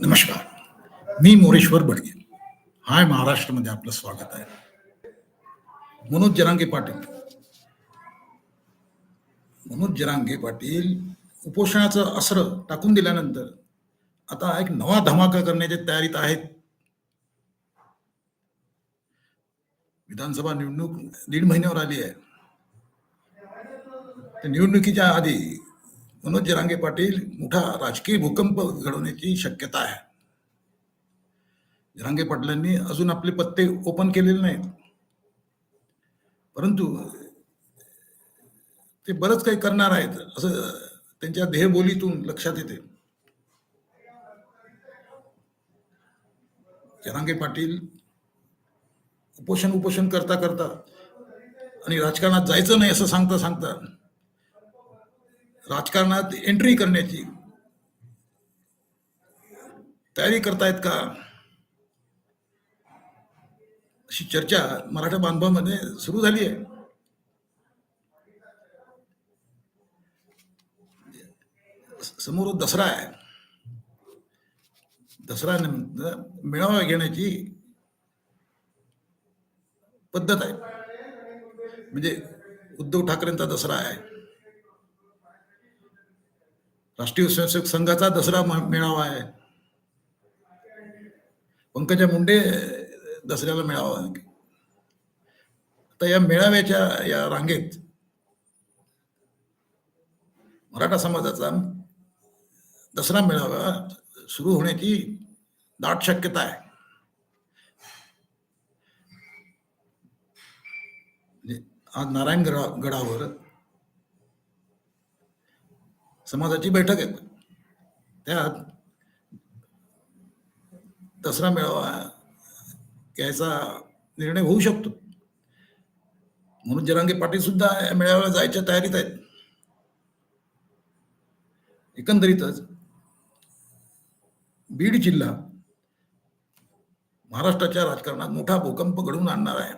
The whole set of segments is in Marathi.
नमस्कार. मी मोरेश्वर बडगे. हाय महाराष्ट्रमध्ये आपलं स्वागत आहे. मनोज जरांगे पाटील. मनोज जरांगे पाटील उपोषणाचं अस्र टाकून दिल्यानंतर आता एक नवा धमाका करण्याच्या तयारीत आहेत. विधानसभा निवडणूक दीड महिन्यावर आली आहे. त्या निवडणुकीच्या आधी मनोज जरांगे पाटील मोठा राजकीय भूकंप घडवण्याची शक्यता आहे. जरांगे पाटलांनी अजून आपले पत्ते ओपन केलेले नाहीत. परंतु ते बरंच काही करणार आहेत असं त्यांच्या देहबोलीतून लक्षात येते. जरांगे पाटील उपोषण उपोषण करता करता आणि राजकारणात जायचं नाही असं सांगता सांगता राजकारणात एंट्री करण्याची. तयारी करतायत का? अशी चर्चा मराठा बांधवामध्ये सुरू झाली आहे. समोर दसरा आहे. दसरा मेळावा घेण्याची पद्धत आहे. म्हणजे उद्धव ठाकरेंचा दसरा आहे. राष्ट्रीय स्वयंसेवक संघाचा दसरा म- मेळावा आहे. पंकजा मुंडे दसऱ्याला मेळावा आता या मेळाव्याच्या या रांगेत मराठा समाजाचा दसरा मेळावा सुरू होण्याची दाट शक्यता आहे. म्हणजे आज नारायण गडा- गडावर समाजाची बैठक आहे. त्यात दसरा मेळावा घ्यायचा निर्णय होऊ शकतो. म्हणून जरांगे पाटील सुद्धा या मेळाव्याला जायच्या तयारीत आहेत. एकंदरीतच बीड जिल्हा महाराष्ट्राच्या राजकारणात मोठा भूकंप घडवून आणणार आहे.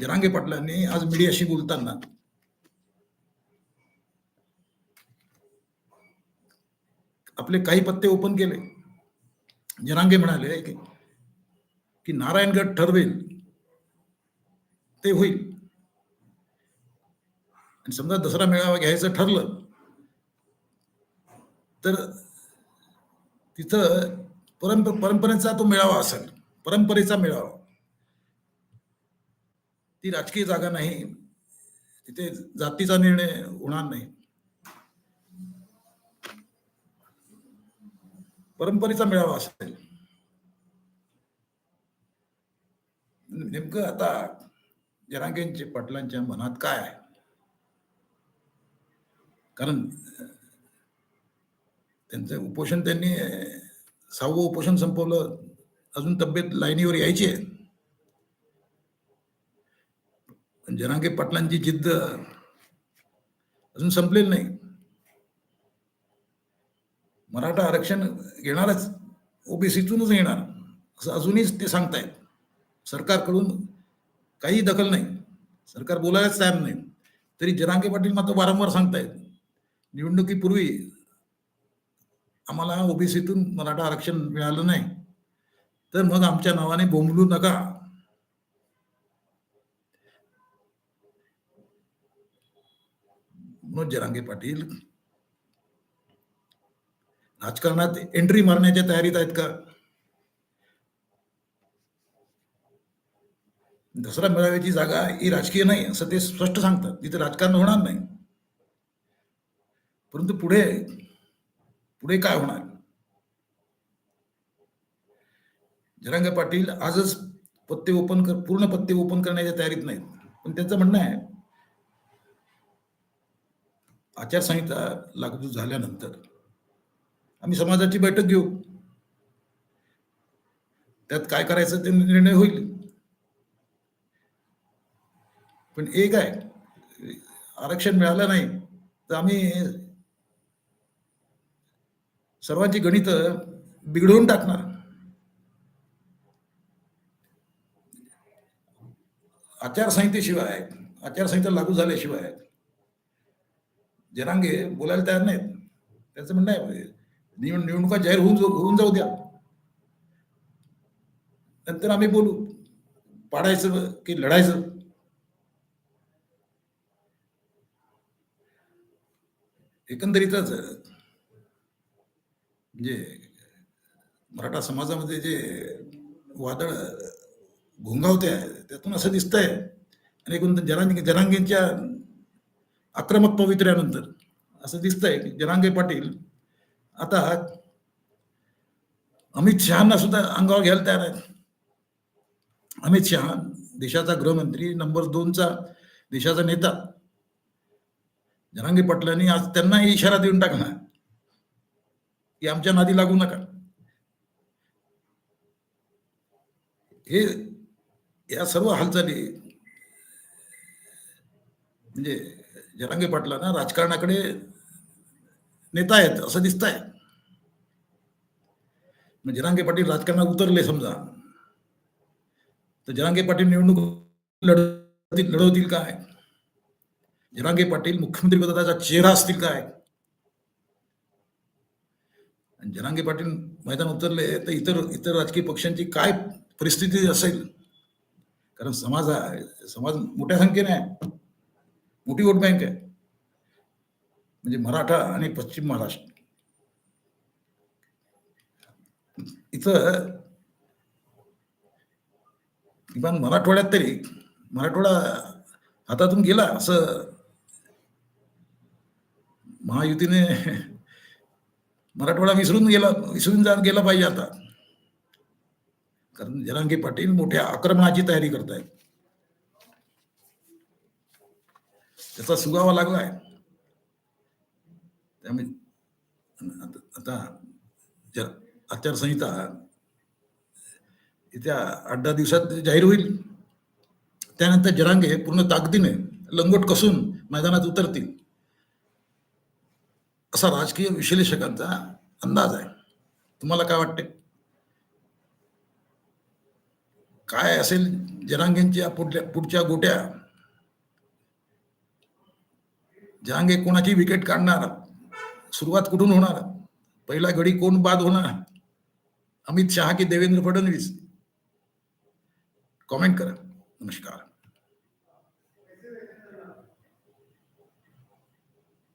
जरांगे पाटलांनी आज मीडियाशी बोलताना आपले काही पत्ते ओपन केले. जनांगे म्हणाले की की नारायणगड ठरवेल ते होईल. आणि समजा दसरा मेळावा घ्यायचं ठरलं तर तिथं परंप परंपरेचा तो मेळावा असेल परंपरेचा मेळावा. ती राजकीय जागा नाही तिथे जातीचा निर्णय होणार नाही. परंपरेचा मेळावा असेल. नेमकं आता जरांगेंच्या पाटलांच्या मनात काय आहे? कारण त्यांचं उपोषण त्यांनी सहावं उपोषण संपवलं. अजून तब्येत लाईनीवर यायची आहे. पण जरांगे पाटलांची जिद्द अजून संपलेली नाही. मराठा आरक्षण घेणारच ओबीसीतूनच येणार. असं अजूनही ते सांगतायत. सरकारकडून काही दखल नाही. सरकार बोलायलाच तयार नाही. तरी जरांगे पाटील मात्र वारंवार सांगतायत. निवडणुकीपूर्वी आम्हाला ओबीसीतून मराठा आरक्षण मिळालं नाही. तर मग आमच्या नावाने बोंबलू नका. मनोज जरांगे पाटील राजकारणात एंट्री मारण्याच्या तयारीत आहेत का? दसरा मेळाव्याची जागा ही राजकीय नाही असं ते स्पष्ट सांगतात. तिथे राजकारण होणार नाही. परंतु पुढे पुढे काय होणार? जरांग पाटील आजच पत्ते ओपन कर पूर्ण पत्ते ओपन करण्याच्या तयारीत नाहीत. पण त्यांचं म्हणणं आहे आचारसंहिता लागू झाल्यानंतर आम्ही समाजाची बैठक घेऊ. त्यात काय करायचं ते निर्णय होईल. पण एक आहे आरक्षण मिळालं नाही तर आम्ही सर्वांची गणित बिघडवून टाकणार. आचारसंहितेशिवाय आचारसंहिता लागू झाल्याशिवाय जनांगे बोलायला तयार नाहीत. त्यांचं म्हणणं आहे निवड निवडणुका जाहीर होऊन होऊन जाऊ द्या. नंतर आम्ही बोलू पाडायचं की लढायचं. एकंदरीतच म्हणजे मराठा समाजामध्ये जे वादळ घोंगावते आहे त्यातून असं दिसतंय. आणि एकूण जनांग जनांगींच्या आक्रमक पवित्र्यानंतर असं दिसतंय की जनांगे पाटील आता अमित शहाना सुद्धा अंगावर घ्यायला तयार आहेत. अमित शहा देशाचा गृहमंत्री नंबर दोनचा देशाचा नेता. जनांगी पटलांनी आज त्यांनाही इशारा देऊन टाकला. की आमच्या नादी लागू नका. हे या सर्व हालचाली म्हणजे जरांगे पाटलांना राजकारणाकडे नेता आहेत असं दिसत आहे मग जरांगे पाटील राजकारणात उतरले समजा. तर जरांगे पाटील निवडणूक लढवतील लढवतील काय? जरांगे पाटील मुख्यमंत्री पदाचा चेहरा असतील काय? जनांगे जरांगे पाटील मैदान उतरले तर इतर इतर राजकीय पक्षांची काय परिस्थिती असेल? कारण समाज समाज मोठ्या संख्येने आहे. मोठी वोट बँक आहे. म्हणजे मराठा आणि पश्चिम महाराष्ट्र. इथं किमान मराठवाड्यात तरी मराठवाडा हातातून गेला असं महायुतीने मराठवाडा विसरून गेला विसरून जात गेला पाहिजे आता. कारण जरांगे पाटील मोठ्या आक्रमणाची तयारी करतायत. त्याचा सुगावा लागलाय त्यामुळे आता- आता ज- आचारसंहिता येत्या आठ दहा दिवसात जाहीर होईल. त्यानंतर जरांगे पूर्ण ताकदीने लंगोट कसून मैदानात उतरतील. असा राजकीय विश्लेषकांचा अंदाज आहे. तुम्हाला काय वाटते काय असेल जरांगेंच्या पुढल्या पुढच्या गोट्या? जहांगे कोणाची विकेट काढणार? सुरुवात कुठून होणार? पहिला गडी कोण बाद होणार? अमित शहा की देवेंद्र फडणवीस। कॉमेंट करा। नमस्कार।